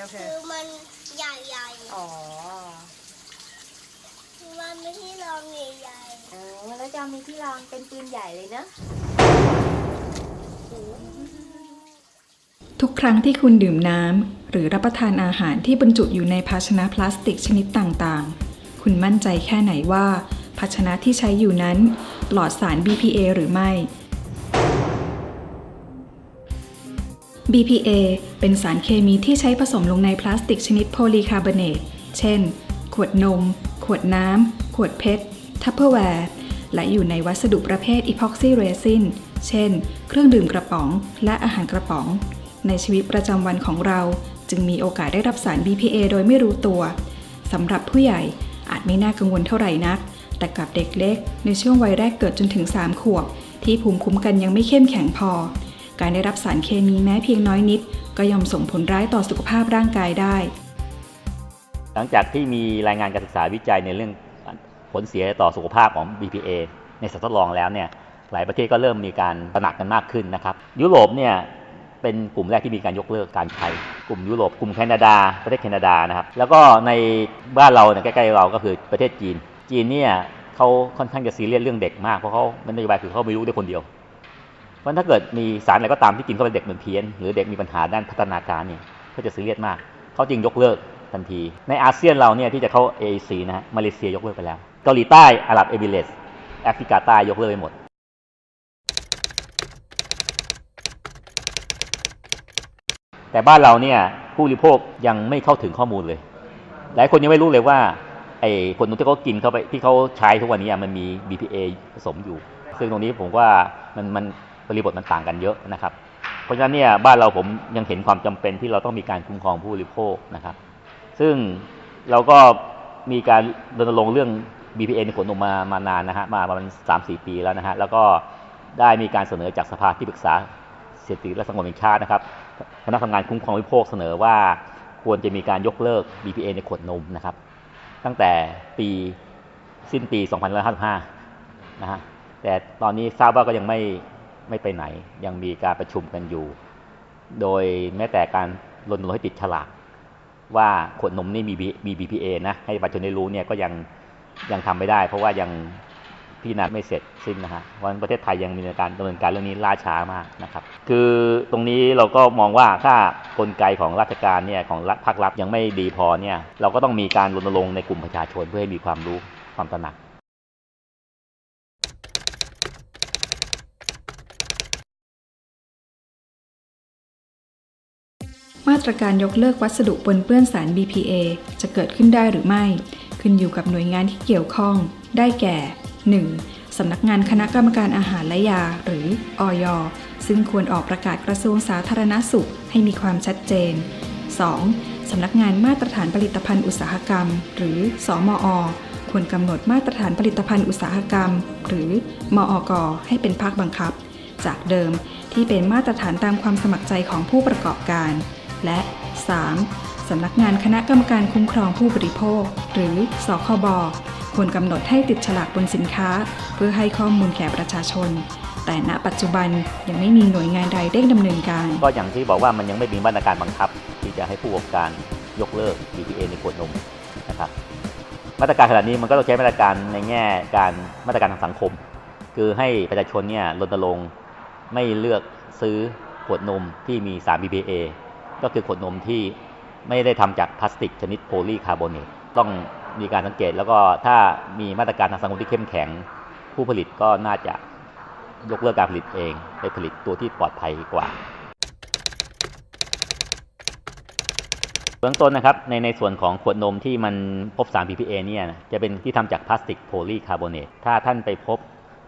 โอเค คือมันใหญ่อ๋อๆมันไม่ที่รองใหญ่เออแล้วจะมีที่รองเป็นปืนใหญ่เลยเนอะทุกครั้งที่คุณดื่มน้ำหรือรับประทานอาหารที่บรรจุอยู่ในภาชนะพลาสติกชนิดต่างๆ คุณมั่นใจแค่ไหนว่า ภาชนะที่ใช้อยู่นั้น ปลอดสาร BPA หรือไม่ BPA เป็นสารเคมีที่ใช้ผสมลงในพลาสติกชนิดโพลีคาร์บอเนต เช่น ขวดนม ขวดน้ำ ขวดเพชร ทัพเปอร์แวร์ และอยู่ในวัสดุประเภทอีพ็อกซี่เรซิน เช่น เครื่องดื่มกระป๋อง และอาหารกระป๋อง ในชีวิตประจำวันของเราจึงมีโอกาสได้รับสาร BPA โดยไม่รู้ตัวสำหรับผู้ใหญ่อาจไม่น่ากังวลเท่าไหร่นัก แต่กับเด็กเล็ก ในช่วงวัยแรกเกิดจนถึง 3 ขวบ ที่ภูมิคุ้มกันยังไม่เข้มแข็งพอ การได้รับสารเคมีแม้เพียงน้อยนิด ก็ย่อมส่งผลร้ายต่อสุขภาพร่างกายได้ หลังจากที่มีรายงานการศึกษาวิจัยในเรื่องผลเสียต่อสุขภาพของ BPA ในสัตว์ทดลองแล้วเนี่ยหลายประเทศก็เริ่มมีการตระหนักกันมากขึ้นนะครับ ยุโรปเนี่ยเป็นกลุ่มแรกที่มีการยกเลิกการใช้กลุ่มยุโรปกลุ่มแคนาดา ประเทศแคนาดานะครับ แล้วก็ในบ้านเราเนี่ยใกล้ๆเราก็คือประเทศจีน จีนเนี่ยเขาค่อนข้างจะซีเรียสเรื่องเด็กมากเพราะเขามันนโยบายคือเขาไม่รู้ได้คนเดียว เพราะถ้าเกิดมีสารอะไรก็ตามที่กินเข้าไปเด็กเหมือนเพี้ยน หรือเด็กมีปัญหาด้านพัฒนาการเนี่ยก็จะซีเรียสมากเขาจึงยกเลิกทันที ในอาเซียนเราเนี่ยที่จะเข้า AAC นะฮะมาเลเซียยกเลิกไปแล้วเกาหลีใต้อาหรับเอมิเรตส์แอฟริกาใต้ยกเลิกไปหมด แต่บ้านเราเนี่ยผู้บริโภคยังไม่เข้าถึงข้อมูลเลย หลายคนยังไม่รู้เลยว่าไอ้ผลนที่เขากินเข้าไปที่เขาใช้ทุกวันนี้มันมี BPA ผสมอยู่ ซึ่งตรงนี้ผมว่ามันมัน บริบทมันต่างกันเยอะนะครับ เพราะฉะนั้นเนี่ยบ้านเราผมยังเห็นความจำเป็นที่เราต้องมีการคุ้มครองผู้บริโภคนะครับ ซึ่งเราก็มีการรณรงค์เรื่อง BPA ในขวดนมมามานานนะฮะมาประมาณสามสี่ปีแล้วนะฮะแล้วก็ได้มีการเสนอจากสภาที่ปรึกษาเศรษฐกิจและสังคมแห่งชาตินะครับคณะทำงานคุ้มครองผู้บริโภคเสนอว่าควรจะมีการยกเลิก BPA ในขวดนมนะครับ ตั้งแต่ปีสิ้นปี 2555 นะฮะแต่ตอนนี้ทราบว่าก็ยังไม่ ไม่ไปไหน ยังมีการประชุมกันอยู่ โดยแม้แต่การรณรงค์ให้ติดฉลากว่าขวดนมนี่มีมี BPA นะให้ประชาชนได้รู้เนี่ยก็ยังยังทำไม่ได้ เพราะว่ายังพิจารณาไม่เสร็จสิ้นนะฮะวันประเทศไทยยังมีการดำเนินการเรื่องนี้ล่าช้ามากนะครับ คือตรงนี้เราก็มองว่าถ้ากลไกของราชการเนี่ยของรัฐภาครัฐยังไม่ดีพอเนี่ยเราก็ต้องมีการรณรงค์ในกลุ่มประชาชนเพื่อให้มีความรู้ความตระหนัก มาตรการยกเลิกวัสดุปนเปื้อนสาร BPA จะเกิดขึ้นได้หรือไม่ ขึ้นอยู่กับหน่วยงานที่เกี่ยวข้อง ได้แก่ 1. สำนักงานคณะกรรมการอาหารและยา หรืออยซึ่งควรออกประกาศกระทรวงสาธารณสุขให้มีความชัดเจน 2. สำนักงานมาตรฐานผลิตภัณฑ์อุตสาหกรรม หรือสมอ ควรกำหนดมาตรฐานผลิตภัณฑ์อุตสาหกรรม หรือมอกให้เป็นภาคบังคับ จากเดิมที่เป็นมาตรฐานตามความสมัครใจของผู้ประกอบการ และ 3. สำนักงานคณะกรรมการคุ้มครองผู้บริโภค หรือสคบควรกำหนดให้ติดฉลากบนสินค้า เพื่อให้ข้อมูลแก่ประชาชน แต่ณปัจจุบันยังไม่มีหน่วยงานใดได้ดำเนินการ ก็อย่างที่บอกว่ามันยังไม่มีมาตรการบังคับ ที่จะให้ผู้ประกอบการยกเลิก BPA ในขวดนมนะครับมาตรการขนาดนี้มันก็ต้องใช้มาตรการในแง่การมาตรการทางสังคม คือให้ประชาชนเนี่ยรณรงค์ไม่เลือกซื้อขวดนมที่มีสาร BPA ก็คือขวดนมที่ไม่ได้ทำจากพลาสติกชนิดโพลีคาร์บอเนตต้องมีการสังเกต แล้วก็ถ้ามีมาตรการทางสังคมที่เข้มแข็ง ผู้ผลิตก็น่าจะยกเลิกการผลิตเอง ไปผลิตตัวที่ปลอดภัยกว่าเบื้องต้นนะครับในในส่วนของขวดนมที่มันพบสาร BPA เนี่ยจะเป็นที่ทำจากพลาสติกโพลีคาร์บอเนตถ้าท่านไปพบ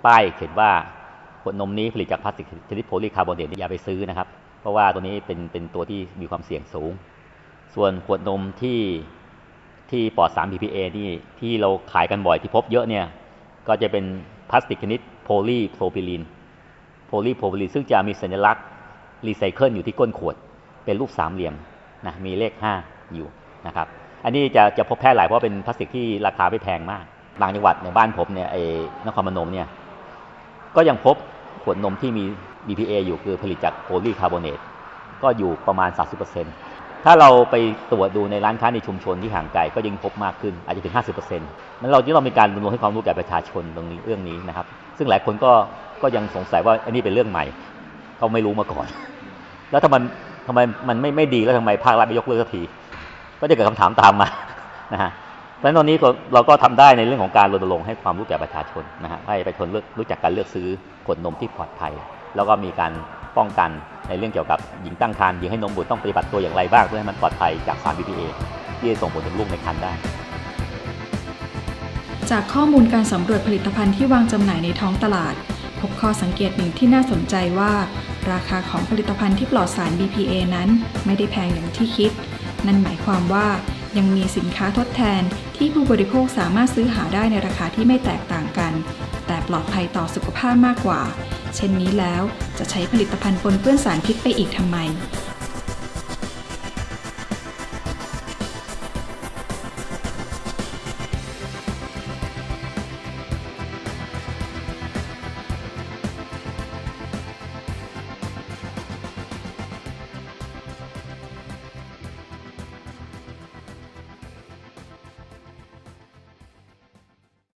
ป้ายเขียนว่าขวดนมนี้ผลิตจากพลาสติกชนิดโพลีคาร์บอเนตอย่าไปซื้อนะครับ เพราะว่าตัวนี้เป็นเป็นตัวที่มีความเสี่ยงสูง ส่วนขวดนมที่ที่ปลอดสาร BPA นี่ที่เราขายกันบ่อยที่พบเยอะเนี่ย ก็จะเป็นพลาสติกชนิดโพลีโพรพิลีนโพลีโพรพิลีนซึ่งจะมีสัญลักษณ์รีไซเคิลอยู่ที่ก้นขวด เป็นรูปสามเหลี่ยมนะมีเลข 5 อยู่นะครับ อันนี้จะจะพบแพร่หลายเพราะเป็นพลาสติกที่ราคาไม่แพงมากบางจังหวัดในบ้านผมเนี่ยไอ้นครพนมเนี่ยก็ยังพบขวดนมที่มี BPA อยู่คือผลิตจากโพลีคาร์บอเนตก็อยู่ประมาณ 30%ถ้าเราไปตรวจดูในร้านค้าในชุมชนที่ห่างไกลก็ยิ่งพบมากขึ้นอาจจะถึง 50%นั้นเราที่เรามีการรณรงค์ให้ความรู้แก่ประชาชนตรงนี้เรื่องนี้นะครับ ซึ่งหลายคนก็ก็ยังสงสัยว่าอันนี้เป็นเรื่องใหม่เขาไม่รู้มาก่อน แล้วทำไมทำไมมันไม่ไม่ดีแล้วทำไมภาครัฐไม่ยกเลิกสักทีก็จะเกิดคำถามตามมานะฮะเพราะฉะนั้นตอนนี้เราก็ทำได้ในเรื่องของการรณรงค์ให้ความรู้แก่ประชาชนนะฮะให้ประชาชนรู้จักการเลือกซื้อขวดนมที่ปลอดภัย แล้วก็มีการป้องกันในเรื่องเกี่ยวกับหญิงตั้งครรภ์หญิงให้นมบุตรต้องปฏิบัติตัวอย่างไรบ้างเพื่อให้มันปลอดภัยจากสาร BPA ที่จะส่งผลถึงลูกในครรภ์ได้ จากข้อมูลการสำรวจผลิตภัณฑ์ที่วางจำหน่ายในท้องตลาด พบข้อสังเกตหนึ่งที่น่าสนใจว่า ราคาของผลิตภัณฑ์ที่ปลอดสาร BPA นั้น ไม่ได้แพงอย่างที่คิด นั่นหมายความว่ายังมีสินค้าทดแทนที่ผู้บริโภคสามารถซื้อหาได้ในราคาที่ไม่แตกต่างกัน แต่ปลอดภัยต่อสุขภาพมากกว่า เช่นนี้แล้วจะใช้ผลิตภัณฑ์ปนเปื้อนสารพิษไปอีกทำไม